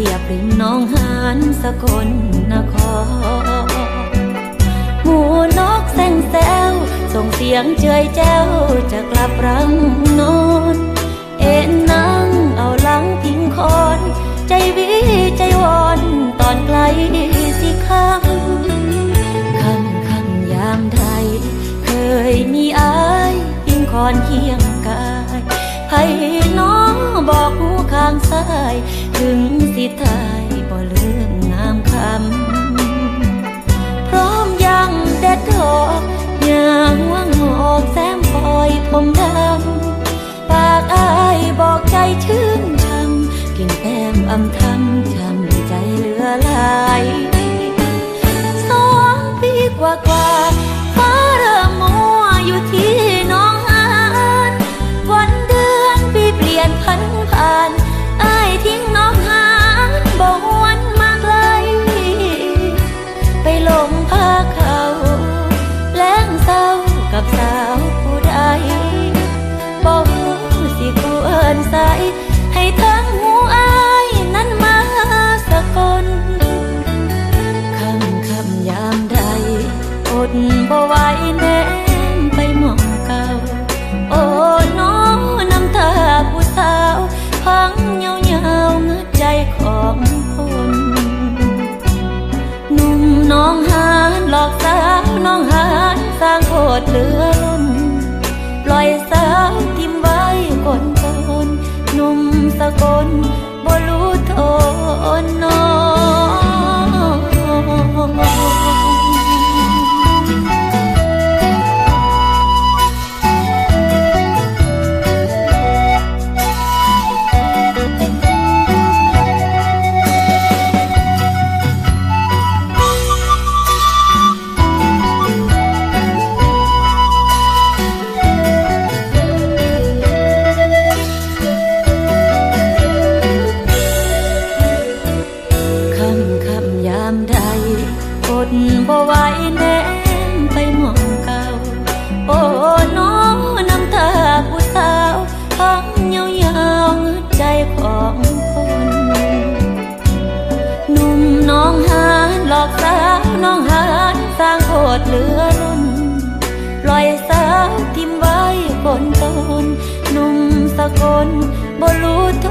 เรียบริมน้องหานสกลนครหมูนกแซงแซวส่งเสียงเจยแจ้วจะกลับรังนอน เอ็นนั่งเอาหลังพิงคอน ใจวิใจวอนตอนไกลสิคำคำคำยามใดเคยมีอายพิงคอนเคียงกายให้น้องบอกหูข้างซ้ายถึง แต้มอำทำช้ำใจเหลือหลายสองปีกว่ากว่า ดเหลือล้น ปล่อยสาวทิมไว้กนตนหนุ่มสกลบ่รู้โทนน้อง ดเหลือล้นลอยสาวทิมไว้บนต้นหนุ่มสกลบ่รู้โท